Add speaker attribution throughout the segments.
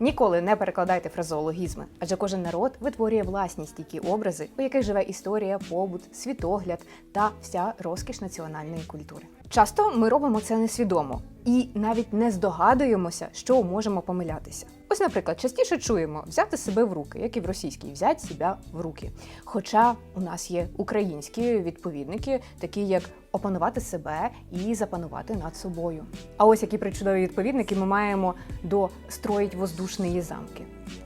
Speaker 1: Ніколи не перекладайте фразеологізми, адже кожен народ витворює власні стійкі образи, у яких живе історія, побут, світогляд та вся розкіш національної культури. Часто ми робимо це несвідомо і навіть не здогадуємося, що можемо помилятися. Ось, наприклад, частіше чуємо взяти себе в руки, як і в російській взять себе в руки. Хоча у нас є українські відповідники, такі як опанувати себе і запанувати над собою. А ось які причудові відповідники ми маємо до строїть воздушні замки.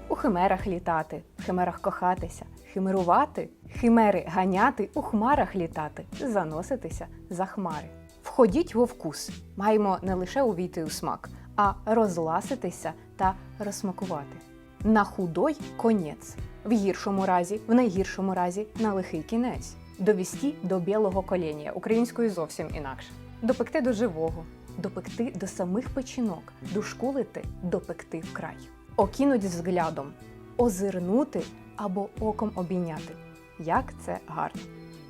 Speaker 1: У химерах літати, в химерах кохатися, химерувати, химери ганяти, у хмарах літати, заноситися за хмари. Входіть во вкус. Маємо не лише увійти у смак, а розласитися та розсмакувати. На худой конець. В гіршому разі, в найгіршому разі, на лихий кінець. Довісті до білого коління, українською зовсім інакше. Допекти до живого, допекти до самих печінок, дошкулити, допекти вкрай. Окинуть взглядом, озирнути або оком обійняти. Як це гарно!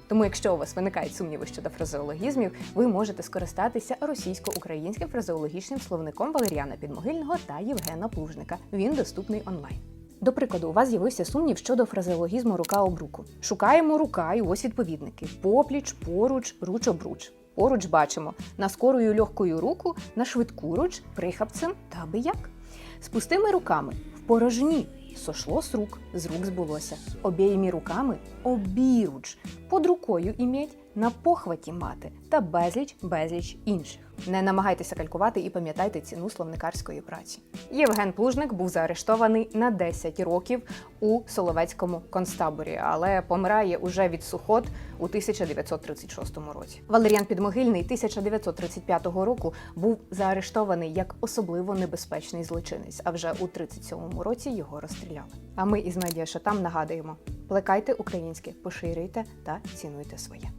Speaker 1: Тому, якщо у вас виникають сумніви щодо фразеологізмів, ви можете скористатися російсько-українським фразеологічним словником Валеріана Підмогильного та Євгена Плужника. Він доступний онлайн. До прикладу, у вас з'явився сумнів щодо фразеологізму рука об руку. Шукаємо рука, і ось відповідники: попліч, поруч, руч обруч. Поруч бачимо на скорою легкою руку, на швидку руч, прихапцем та аби як. З пустими руками в порожні сошло з рук, з рук збулося. Обіємі руками обіруч, под рукою ім'ять, на похваті мати та безліч безліч інших. Не намагайтеся калькувати і пам'ятайте ціну словникарської праці. Євген Плужник був заарештований на 10 років у Соловецькому концтаборі, але помирає уже від сухот у 1936 році. Валеріан Підмогильний 1935 року був заарештований як особливо небезпечний злочинець, а вже у 37 році його розстріляли. А ми із медіа Шатам нагадуємо: плекайте українське, поширюйте та цінуйте своє.